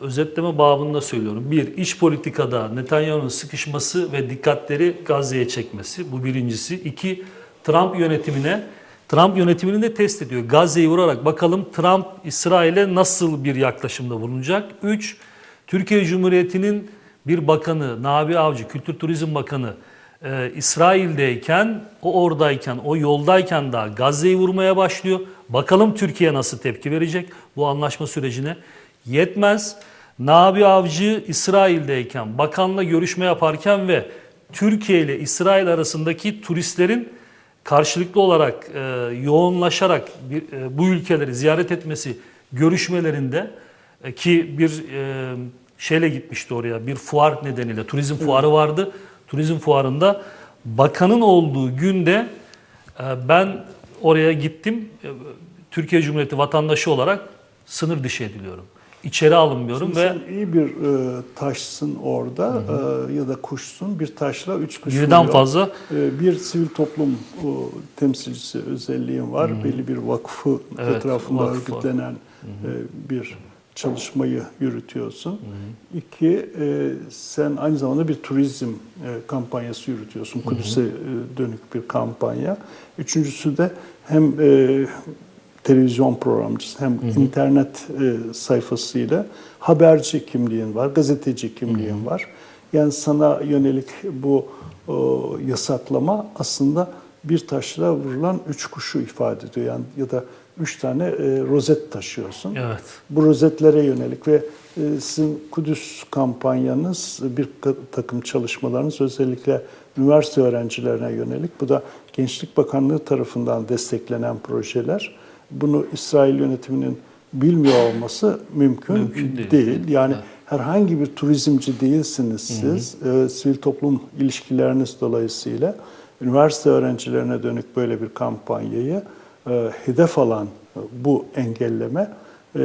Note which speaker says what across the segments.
Speaker 1: özetleme babında söylüyorum. Bir, iç politikada Netanyahu'nun sıkışması ve dikkatleri Gazze'ye çekmesi. Bu birincisi. İki, Trump yönetimine Trump yönetimini de test ediyor. Gazze'yi vurarak bakalım Trump İsrail'e nasıl bir yaklaşımda bulunacak. Üç, Türkiye Cumhuriyeti'nin bir bakanı, Nabi Avcı, Kültür Turizm Bakanı e, İsrail'deyken, o oradayken, o yoldayken daha Gazze'yi vurmaya başlıyor. Bakalım Türkiye nasıl tepki verecek bu anlaşma sürecine. Yetmez. Nabi Avcı İsrail'deyken, bakanla görüşme yaparken ve Türkiye ile İsrail arasındaki turistlerin karşılıklı olarak e, yoğunlaşarak bir, e, bu ülkeleri ziyaret etmesi görüşmelerinde e, ki bir e, şeyle gitmişti oraya bir fuar nedeniyle turizm fuarı vardı. Turizm fuarında bakanın olduğu günde e, ben oraya gittim. E, Türkiye Cumhuriyeti vatandaşı olarak sınır dışı ediliyorum. İçeri alınmıyorum
Speaker 2: Şimdi
Speaker 1: ve
Speaker 2: sen iyi bir e, taşsın orada e, ya da kuşsun. Bir taşla üç kuş
Speaker 1: birden
Speaker 2: vuruyor.
Speaker 1: fazla
Speaker 2: E, bir sivil toplum e, temsilcisi özelliğin var. Belli bir vakfı
Speaker 1: Evet,
Speaker 2: etrafında
Speaker 1: vakfı.
Speaker 2: örgütlenen e, bir çalışmayı yürütüyorsun. İki, e, sen aynı zamanda bir turizm e, kampanyası yürütüyorsun. Kudüs'e e, dönük bir kampanya. Üçüncüsü de hem e, televizyon programcısı hem internet e, sayfasıyla haberci kimliğin var, gazeteci kimliğin var. Yani sana yönelik bu o, yasaklama aslında bir taşla vurulan üç kuşu ifade ediyor. Yani ya da üç tane e, rozet taşıyorsun.
Speaker 1: evet
Speaker 2: Bu rozetlere yönelik ve e, sizin Kudüs kampanyanız, bir takım çalışmalarınız özellikle üniversite öğrencilerine yönelik. Bu da Gençlik Bakanlığı tarafından desteklenen projeler. Bunu İsrail yönetiminin bilmiyor olması mümkün,
Speaker 1: Mümkün değil.
Speaker 2: değil. Yani herhangi bir turizmci değilsiniz siz. E, sivil toplum ilişkileriniz dolayısıyla üniversite öğrencilerine dönük böyle bir kampanyayı e, hedef alan e, bu engelleme e,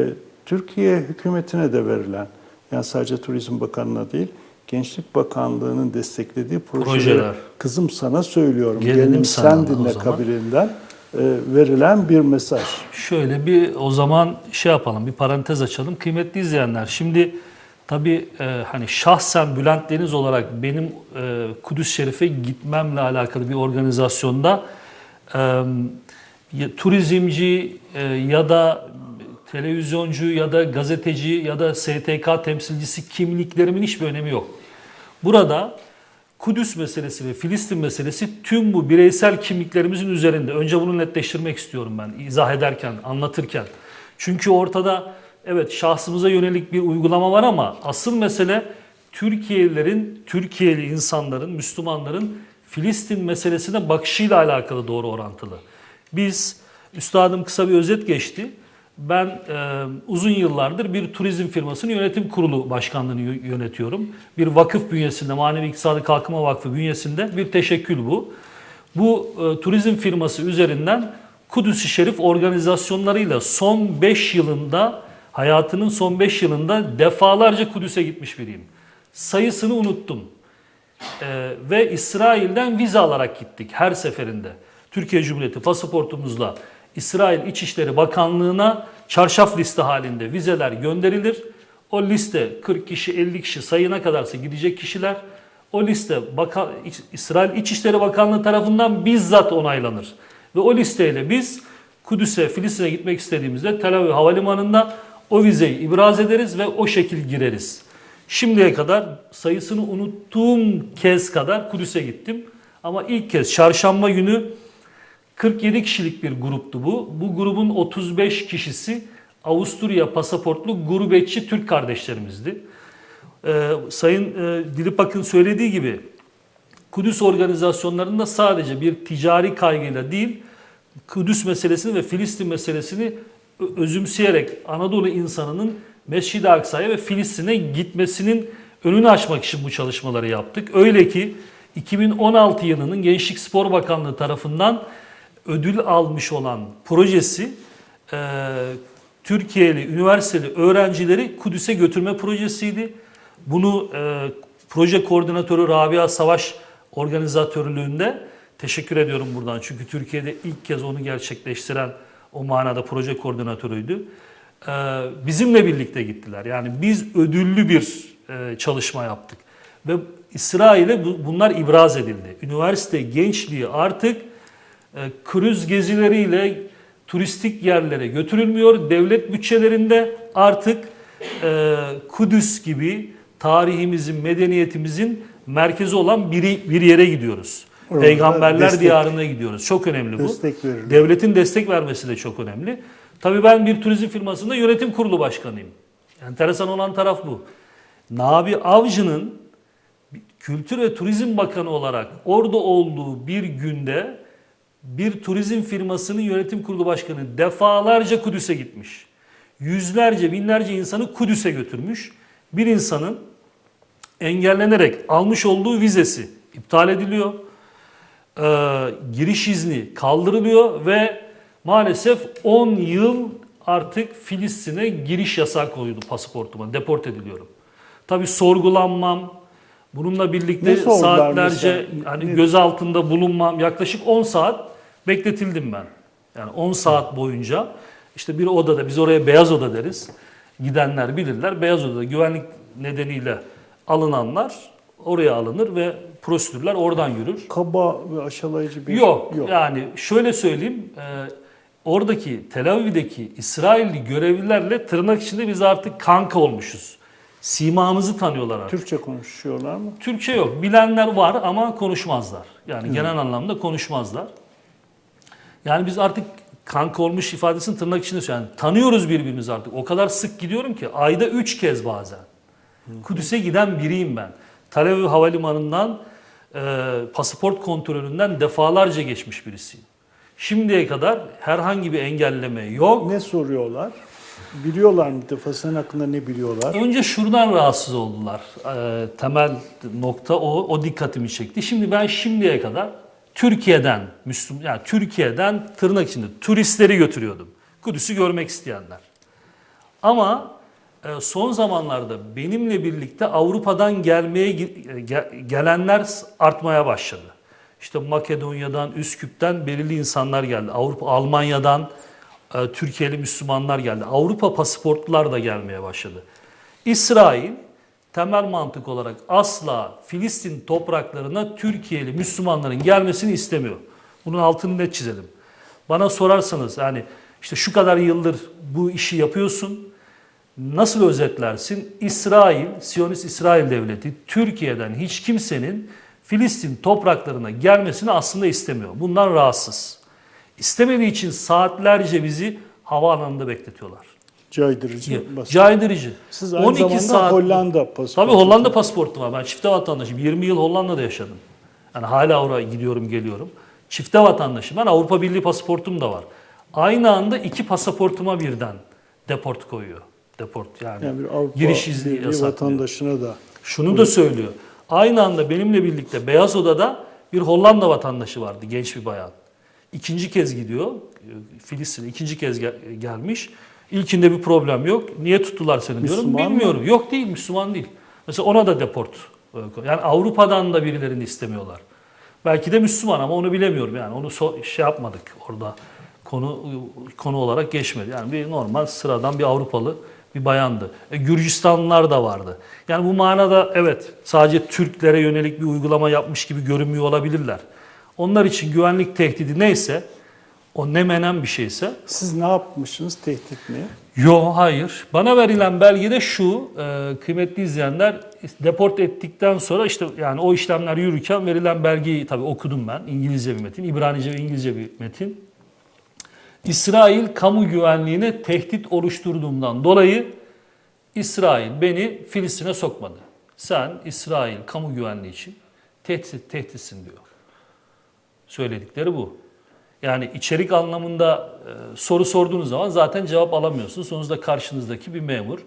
Speaker 2: Türkiye hükümetine de verilen yani sadece Turizm Bakanlığı'na değil Gençlik Bakanlığı'nın desteklediği projeler.
Speaker 1: Projeler.
Speaker 2: Kızım sana söylüyorum.
Speaker 1: Gelelim
Speaker 2: sen dinle
Speaker 1: zaman.
Speaker 2: E, verilen bir mesaj.
Speaker 1: Şöyle bir o zaman şey yapalım, bir parantez açalım. Kıymetli izleyenler, şimdi tabii e, hani şahsen Bülent Deniz olarak benim e, Kudüs Şerif'e gitmemle alakalı bir organizasyonda e, turizmci e, ya da televizyoncu ya da gazeteci ya da STK temsilcisi kimliklerimin hiçbir önemi yok. Burada Kudüs meselesi ve Filistin meselesi tüm bu bireysel kimliklerimizin üzerinde. Önce bunu netleştirmek istiyorum ben izah ederken, anlatırken. Çünkü ortada evet şahsımıza yönelik bir uygulama var ama asıl mesele Türkiye'lilerin, Türkiye'li insanların, Müslümanların Filistin meselesine bakışıyla alakalı doğru orantılı. Biz, üstadım kısa bir özet geçti. Ben e, uzun yıllardır bir turizm firmasının yönetim kurulu başkanlığını yö- yönetiyorum. Bir vakıf bünyesinde, Manevi İktisadi Kalkınma Vakfı bünyesinde bir teşekkül bu. Bu e, turizm firması üzerinden Kudüs-i Şerif organizasyonlarıyla son 5 yılında, hayatının son 5 yılında defalarca Kudüs'e gitmiş biriyim. Sayısını unuttum. Ee, ve İsrail'den vize alarak gittik her seferinde. Türkiye Cumhuriyeti pasaportumuzla İsrail İçişleri Bakanlığı'na çarşaf liste halinde vizeler gönderilir. O liste 40 kişi 50 kişi sayına kadarsa gidecek kişiler. O liste Bakan, İsrail İçişleri Bakanlığı tarafından bizzat onaylanır. Ve o listeyle biz Kudüs'e, Filistin'e gitmek istediğimizde Tel Aviv Havalimanı'nda o vizeyi ibraz ederiz ve o şekil gireriz. Şimdiye kadar sayısını unuttuğum kez kadar Kudüs'e gittim. Ama ilk kez çarşamba günü 47 kişilik bir gruptu bu. Bu grubun 35 kişisi Avusturya pasaportlu gurbetçi Türk kardeşlerimizdi. Ee, Sayın e, Dilipak'ın söylediği gibi Kudüs organizasyonlarında sadece bir ticari kaygıyla değil, Kudüs meselesini ve Filistin meselesini özümseyerek Anadolu insanının Mescid-i Aksa'ya ve Filistin'e gitmesinin önünü açmak için bu çalışmaları yaptık. Öyle ki 2016 yılının Gençlik Spor Bakanlığı tarafından ödül almış olan projesi e, Türkiye'li üniversiteli öğrencileri Kudüs'e götürme projesiydi. Bunu e, proje koordinatörü Rabia Savaş organizatörlüğünde teşekkür ediyorum buradan. Çünkü Türkiye'de ilk kez onu gerçekleştiren o manada proje koordinatörüydü. e, bizimle birlikte gittiler. Yani biz ödüllü bir e, çalışma yaptık. Ve İsrail'e bu- bunlar ibraz edildi. Üniversite gençliği artık kruz gezileriyle turistik yerlere götürülmüyor. Devlet bütçelerinde artık e, Kudüs gibi tarihimizin, medeniyetimizin merkezi olan bir, bir yere gidiyoruz.
Speaker 2: Orada
Speaker 1: Peygamberler
Speaker 2: destek-
Speaker 1: diyarına gidiyoruz. Çok önemli bu.
Speaker 2: Destek.
Speaker 1: Devletin destek vermesi de çok önemli. Tabii ben bir turizm firmasında yönetim kurulu başkanıyım. Enteresan olan taraf bu. Nabi Avcı'nın Kültür ve Turizm Bakanı olarak orada olduğu bir günde bir turizm firmasının yönetim kurulu başkanı defalarca Kudüs'e gitmiş. Yüzlerce, binlerce insanı Kudüs'e götürmüş. Bir insanın engellenerek almış olduğu vizesi iptal ediliyor. Ee, giriş izni kaldırılıyor ve maalesef 10 yıl artık Filistin'e giriş yasağı koydu pasaportuma. Deport ediliyorum. Tabii sorgulanmam, bununla birlikte saatlerce hani
Speaker 2: Ne-
Speaker 1: gözaltında bulunmam. Yaklaşık 10 saat bekletildim ben. Yani 10 saat boyunca işte bir odada biz oraya beyaz oda deriz. Gidenler bilirler. Beyaz odada güvenlik nedeniyle alınanlar oraya alınır ve prosedürler oradan yürür.
Speaker 2: Kaba ve aşılayıcı bir
Speaker 1: Yok, yani şöyle söyleyeyim. e, oradaki Tel Aviv'deki İsrailli görevlilerle tırnak içinde biz artık kanka olmuşuz. Simamızı tanıyorlar artık.
Speaker 2: Türkçe konuşuyorlar mı?
Speaker 1: Türkçe yok. Bilenler var ama konuşmazlar. Yani genel anlamda konuşmazlar. Yani biz artık kanka olmuş ifadesini tırnak içinde söylüyorum. Yani tanıyoruz birbirimizi artık. O kadar sık gidiyorum ki ayda üç kez bazen. Kudüs'e giden biriyim ben. Tel Havalimanı'ndan e, pasaport kontrolünden defalarca geçmiş birisiyim. Şimdiye kadar herhangi bir engelleme yok.
Speaker 2: Ne soruyorlar? Biliyorlar mı defa senin hakkında ne biliyorlar?
Speaker 1: Önce şuradan rahatsız oldular. Ee, temel nokta o, o dikkatimi çekti. Şimdi ben şimdiye kadar Türkiye'den Müslüm, yani Türkiye'den tırnak içinde turistleri götürüyordum. Kudüs'ü görmek isteyenler. Ama e, son zamanlarda benimle birlikte Avrupa'dan gelmeye ge- gelenler artmaya başladı. İşte Makedonya'dan, Üsküp'ten belirli insanlar geldi. Avrupa, Almanya'dan e, Türkiye'li Müslümanlar geldi. Avrupa pasaportlular da gelmeye başladı. İsrail temel mantık olarak asla Filistin topraklarına Türkiye'li Müslümanların gelmesini istemiyor. Bunun altını net çizelim. Bana sorarsanız yani işte şu kadar yıldır bu işi yapıyorsun. Nasıl özetlersin? İsrail, Siyonist İsrail Devleti Türkiye'den hiç kimsenin Filistin topraklarına gelmesini aslında istemiyor. Bundan rahatsız. İstemediği için saatlerce bizi havaalanında bekletiyorlar.
Speaker 2: Caydırıcı. basit.
Speaker 1: Caydırıcı.
Speaker 2: Siz aynı zamanda Hollanda pasaportu.
Speaker 1: Tabii Hollanda pasaportum var. Ben çifte vatandaşım. 20 yıl Hollanda'da yaşadım. Yani hala oraya gidiyorum geliyorum. Çifte vatandaşım. Ben Avrupa Birliği pasaportum da var. Aynı anda iki pasaportuma birden deport koyuyor. Deport yani.
Speaker 2: Yani bir Avrupa
Speaker 1: giriş izni yasaklıyor.
Speaker 2: vatandaşına da
Speaker 1: Şunu da söylüyor. Aynı anda benimle birlikte Beyaz Oda'da bir Hollanda vatandaşı vardı, genç bir bayan. İkinci kez gidiyor, Filistin'e ikinci kez gel- gelmiş. İlkinde bir problem yok. Niye tuttular seni diyorum.
Speaker 2: Müslüman mı?
Speaker 1: Bilmiyorum. Yok değil, Müslüman değil. Mesela ona da deport. e, Yani Avrupa'dan da birilerini istemiyorlar. Belki de Müslüman ama onu bilemiyorum yani. Onu so- şey yapmadık orada. Konu konu olarak geçmedi. Yani bir normal sıradan bir Avrupalı bir bayandı. E, Gürcistanlılar da vardı. Yani bu manada evet sadece Türklere yönelik bir uygulama yapmış gibi görünmüyor olabilirler. Onlar için güvenlik tehdidi neyse o ne menen bir şeyse
Speaker 2: siz ne yapmışsınız tehdit mi?
Speaker 1: Yo hayır. Bana verilen belgede şu e, kıymetli izleyenler deport ettikten sonra işte yani o işlemler yürürken verilen belgeyi tabii okudum ben. İngilizce bir metin, İbranice ve İngilizce bir metin. İsrail kamu güvenliğine tehdit oluşturduğumdan dolayı İsrail beni Filistin'e sokmadı. Sen İsrail kamu güvenliği için tehdit, tehditsin diyor. Söyledikleri bu. Yani içerik anlamında e, soru sorduğunuz zaman zaten cevap alamıyorsunuz. Sonuçta karşınızdaki bir memur.